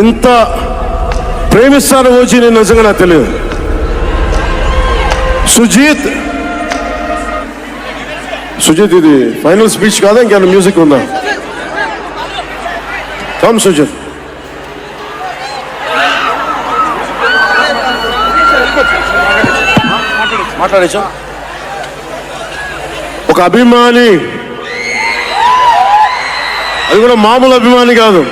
ఇంత ప్రేమిస్తాను వచ్చి నేను నిజంగా నాకు తెలియదు. సుజీత్ సుజిత్ ఇది ఫైనల్ స్పీచ్ కాదా? ఇంకేమైనా మ్యూజిక్ ఉందా? కమ్ సుజిత్. మాట్లాడేచా ఒక అభిమాని అది కూడా మామూలు అభిమాని కాదు.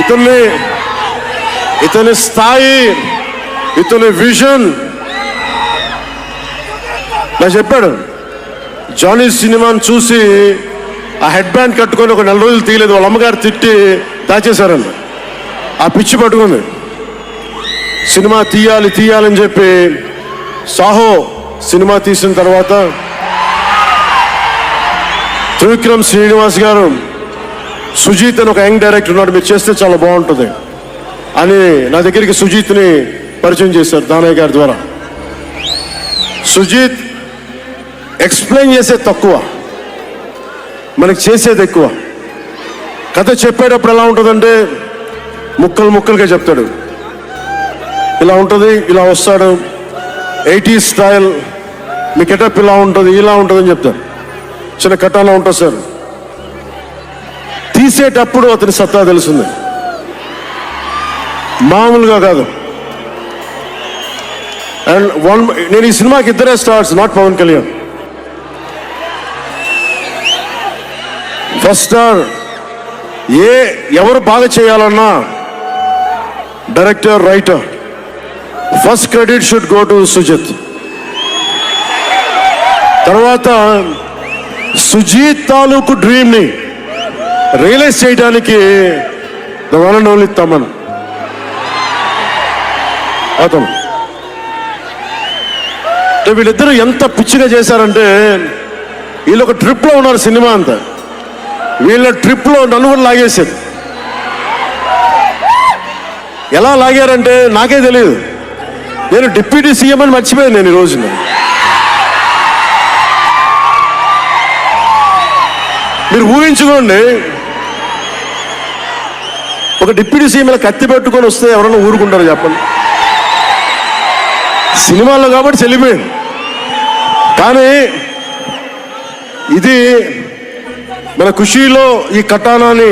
ఇతన్ని ఇతని స్థాయి ఇతని విజన్. నా చెప్పాడు జానీ సినిమాని చూసి ఆ హెడ్ బ్యాండ్ కట్టుకొని ఒక నెల రోజులు తీయలేదు వాళ్ళ అమ్మగారు తిట్టి దాచేశారండి ఆ పిచ్చి పట్టుకుంది. సినిమా తీయాలి తీయాలని చెప్పి సాహో సినిమా తీసిన తర్వాత త్రివిక్రమ్ శ్రీనివాస్ గారు సుజీత్ అని ఒక యంగ్ డైరెక్టర్ ఉన్నాడు మీరు చేస్తే చాలా బాగుంటుంది అని నా దగ్గరికి సుజీత్ని పరిచయం చేశారు దానయ్య గారి ద్వారా. సుజీత్ ఎక్స్ప్లెయిన్ చేసేది తక్కువ మనకి చేసేది ఎక్కువ. కథ చెప్పేటప్పుడు ఎలా ఉంటుందంటే ముక్కలు ముక్కలుగా చెప్తాడు. ఇలా ఉంటుంది ఇలా వస్తాడు ఎయిటీ స్టైల్ మీ కెటప్ ఇలా ఉంటుంది ఇలా ఉంటుందని చెప్తారు చిన్న కట్టాలో ఉంటుంది సార్. తీసేటప్పుడు అతని సత్తా తెలుస్తుంది. మామూలుగా కాదు. అండ్ వన్ నేను ఈ సినిమాకి ఇద్దరే stars not Pawan Kalyan. First star ఏ ఎవరు బాగా చేయాలన్నా director writer first credit should go to Sujeeth తర్వాత సుజీత్ తాలూకు డ్రీమ్ని రియలైజ్ చేయడానికి the one and only Thaman అతను. వీళ్ళిద్దరూ ఎంత పిచ్చిగా చేశారంటే వీళ్ళు ఒక ట్రిప్లో ఉన్నారు సినిమా అంతా. వీళ్ళ ట్రిప్లో నలుగురు లాగేశారు. ఎలా లాగారంటే నాకే తెలియదు నేను డిప్యూటీ సీఎం అని మర్చిపోయాను నేను ఈ రోజున. మీరు ఊహించుకోండి. ఒక డిప్యూటీ సీఎం ఇలా కత్తి పెట్టుకొని వస్తే ఎవరైనా ఊరుకుంటారు చెప్పండి. సినిమాల్లో కాబట్టి చెల్లిపోయింది. కానీ ఇది మన ఖుషీలో ఈ కటానాని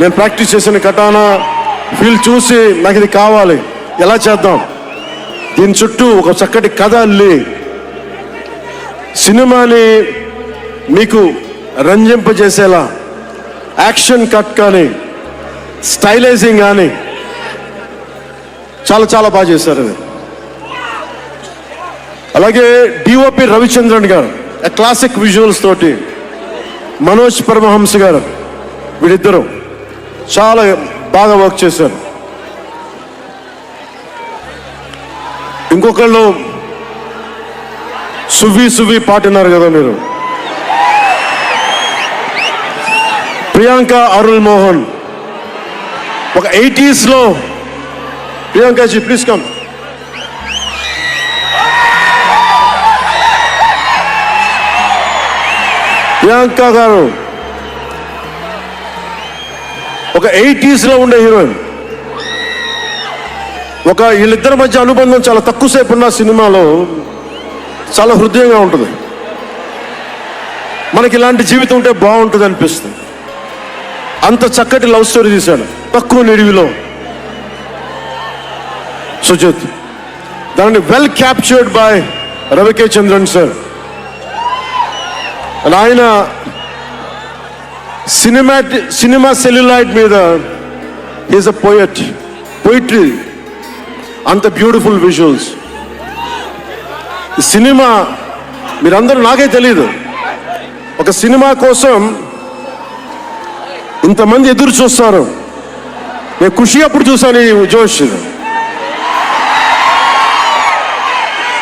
నేను ప్రాక్టీస్ చేసిన కటానా ఫీల్ చూసి నాకు ఇది కావాలి. ఎలా చేద్దాం? దీని చుట్టూ ఒక చక్కటి కథ అల్లి సినిమాని మీకు రంజింపజేసేలా యాక్షన్ కట్ కానీ స్టైలైజింగ్ కానీ చాలా చాలా బాగా చేశారు అది. అలాగే డిఓపి రవిచంద్రన్ గారు క్లాసిక్ విజువల్స్ తోటి మనోజ్ పరమహంస గారు వీళ్ళిద్దరూ చాలా బాగా వర్క్ చేశారు. ఇంకొకళ్ళు సువి సువి పాటినారు కదా మీరు. ప్రియాంక అరుణ్ మోహన్. ఒక ఎయిటీస్లో ప్రియాంక జీ ప్లీజ్ కమ్ ప్రియాంక గారు. ఒక ఎయిటీస్లో ఉండే హీరోయిన్. ఒక వీళ్ళిద్దరి మధ్య అనుబంధం చాలా తక్కువసేపు ఉన్న సినిమాలో చాలా హృదయంగా ఉంటుంది. మనకి ఇలాంటి జీవితం ఉంటే బాగుంటుంది అనిపిస్తుంది. అంత చక్కటి లవ్ స్టోరీ తీశాడు. తక్కువ నిడివిలో. సుజిత్ దాన్ని well captured by Ravi K Chandran sir ఆయన సినిమాటి సినిమా సెల్యులైట్ మీద ఈజ్ అ పోయట్ పోయిట్రీ అంత బ్యూటిఫుల్ విజువల్స్ సినిమా మీరందరూ నాకే తెలియదు ఒక సినిమా కోసం ఇంతమంది ఎదురు చూస్తారు. నేను ఖుషి అప్పుడు చూశాను ఈ జోష్.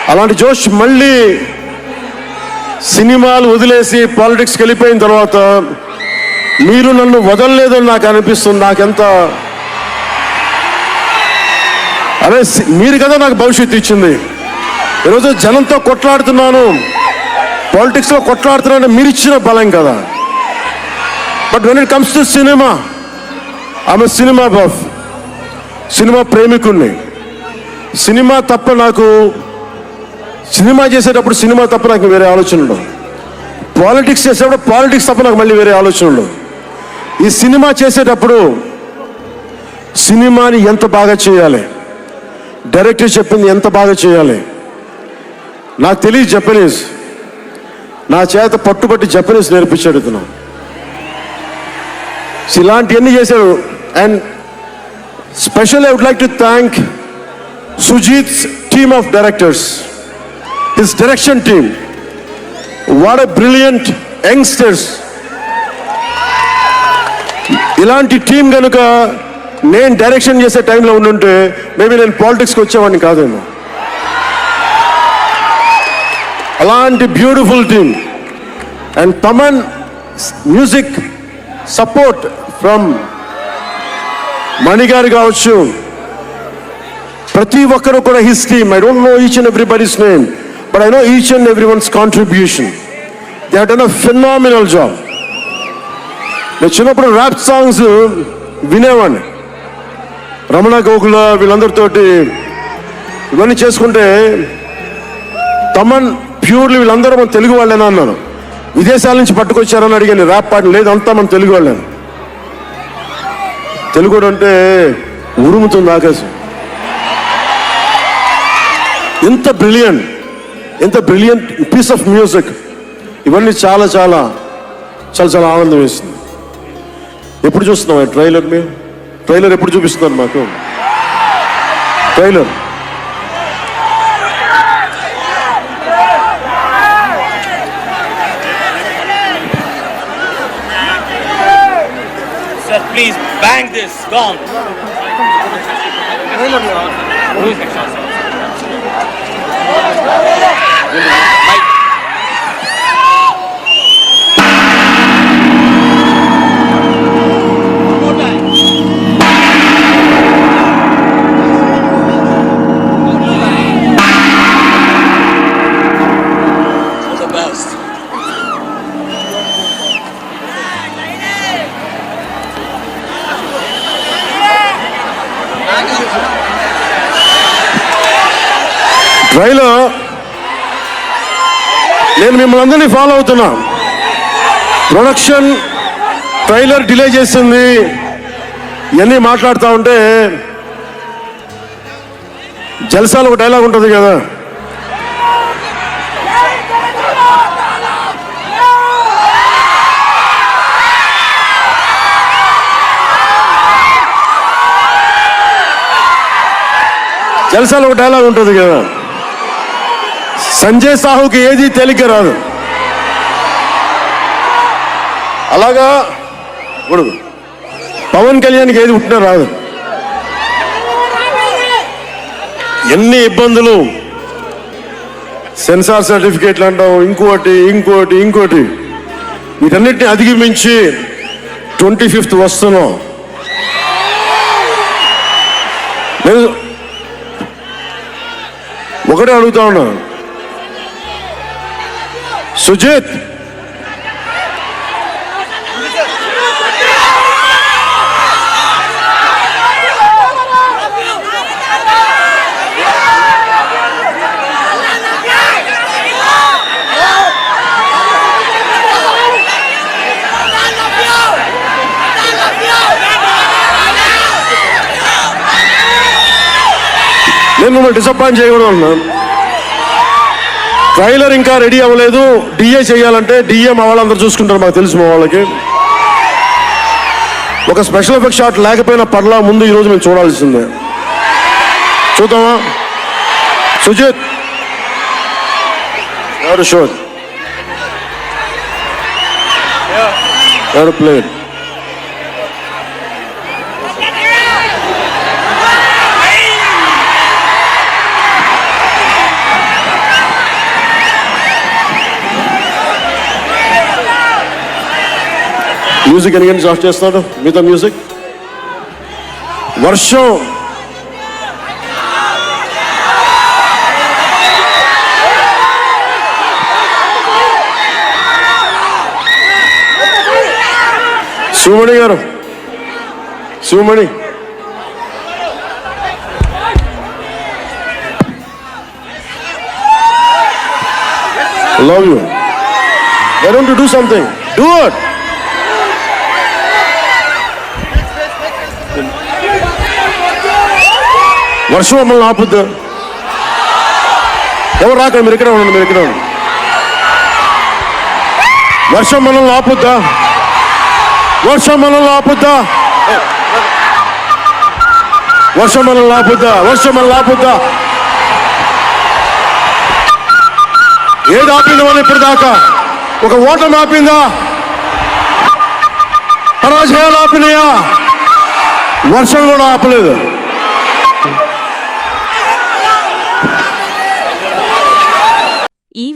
అలాంటి జోష్ మళ్ళీ సినిమాలు వదిలేసి పాలిటిక్స్కి వెళ్ళిపోయిన తర్వాత మీరు నన్ను వదలలేదని నాకు అనిపిస్తుంది. నాకెంత అదే మీరు కదా నాకు భవిష్యత్తు ఇచ్చింది. ఈరోజు జనంతో కొట్లాడుతున్నాను. పాలిటిక్స్లో కొట్లాడుతున్నాను మీరు ఇచ్చిన బలం కదా. But when it comes to cinema ఆమె సినిమా బఫ్ సినిమా ప్రేమికుణ్ణి. సినిమా తప్ప నాకు సినిమా చేసేటప్పుడు సినిమా తప్ప నాకు వేరే ఆలోచన ఉండవు పాలిటిక్స్ చేసేటప్పుడు పాలిటిక్స్ తప్ప నాకు మళ్ళీ వేరే ఆలోచన ఉండవు ఈ సినిమా చేసేటప్పుడు సినిమాని ఎంత బాగా చేయాలి? డైరెక్టర్ చెప్పింది ఎంత బాగా చేయాలి? నాకు తెలియదు జపనీస్ నా చేత పట్టుబట్టి జపనీస్ నేర్పించాడు ఇతను So, ఇలాంటివన్నీ చేశాడు? And special I would like to thank Sujeeth team of directors his direction team what a brilliant youngsters ఇలాంటి టీం కనుక నేను డైరెక్షన్ చేసే టైంలో ఉండుంటే మేబీ నేను పాలిటిక్స్కి వచ్చేవాడిని కాదేమో. అలాంటి beautiful team and Thaman music support from మణిగారు కావచ్చు. ప్రతి ఒక్కరు కూడా his team I don't know each and everybody's name but I know each and every one's contribution they done a phenomenal job నేను చిన్నప్పుడు ర్యాప్ సాంగ్స్ వినేవాడిని. రమణ గోకుల వీళ్ళందరితోటి ఇవన్నీ చేసుకుంటే Thaman purely వీళ్ళందరూ మన తెలుగు వాళ్ళేనా అన్నాను విదేశాల నుంచి పట్టుకొచ్చారని అడిగాను ర్యాప్ పాటలు లేదు అంతా మన తెలుగు వాళ్ళే తెలుగు అంటే ఉరుముతుంది ఆకాశం. ఎంత బ్రిలియంట్ ఎంత బ్రిలియంట్ పీస్ ఆఫ్ మ్యూజిక్ ఇవన్నీ చాలా చాలా చాలా చాలా ఆనందం వేస్తుంది ఎప్పుడు చూస్తున్నాం ట్రైలర్ మేము ట్రైలర్ ఎప్పుడు చూపిస్తున్నారు మాకు? Trailer please bang this. Gone. All రైలు నేను మిమ్మల్ని అందరినీ ఫాలో అవుతున్నా. ప్రొడక్షన్ ట్రైలర్ డిలే చేసింది. ఇవన్నీ మాట్లాడుతూ ఉంటే జల్సాలు ఒక డైలాగ్ ఉంటుంది కదా. జల్సాలో ఒక డైలాగ్ ఉంటుంది కదా. సంజయ్ సాహుకి ఏది తేలిక రాదు. అలాగా ఇప్పుడు పవన్ కళ్యాణ్కి ఏది పుట్టినా రాదు. ఎన్ని ఇబ్బందులు. సెన్సార్ సర్టిఫికేట్లు అంటాం ఇంకోటి ఇంకోటి ఇంకోటి. వీటన్నిటిని అధిగమించి ట్వంటీ ఫిఫ్త్ వస్తున్నాం. నేను ఒకటే అడుగుతా ఉన్నాను సుజిత్ నేను మిమ్మల్ని డిసప్పాయింట్ చేయకూడదు అన్నాను ట్రైలర్ ఇంకా రెడీ అవ్వలేదు. డిఏ చేయాలంటే డిఏ మా వాళ్ళందరూ చూసుకుంటారు మాకు తెలుసు మా వాళ్ళకి. ఒక స్పెషల్ ఎఫెక్ట్ షాట్ లేకపోయినా పర్లా ముందు ఈరోజు మేము చూడాల్సిందే. చూద్దామా? సుజిత్! ఎవరు షో? ఎవరు ప్లేట్ మ్యూజిక్ ఎన్ని గంటలు స్టార్ట్ చేస్తాడు మిగతా మ్యూజిక్ వర్షం శివమణి గారు Sivamani love you I don't do something do it వర్షం మమ్మల్ని ఆపుద్దు. ఎవరు రాక మీరు ఇక్కడ ఉండండి మీరు ఇక్కడ ఉండండి. వర్షం మనల్ని ఆపుద్దా? వర్షం మనల్ని ఆపుద్దా? వర్షం మనల్ని ఆపుద్దా? వర్షం మనల్ని ఆపుద్దా? ఏది ఆపింది అని ఇప్పుడు దాకా ఒక ఓటమి ఆపిందా? పరాజయాలు ఆపినాయా? వర్షం కూడా ఆపలేదు.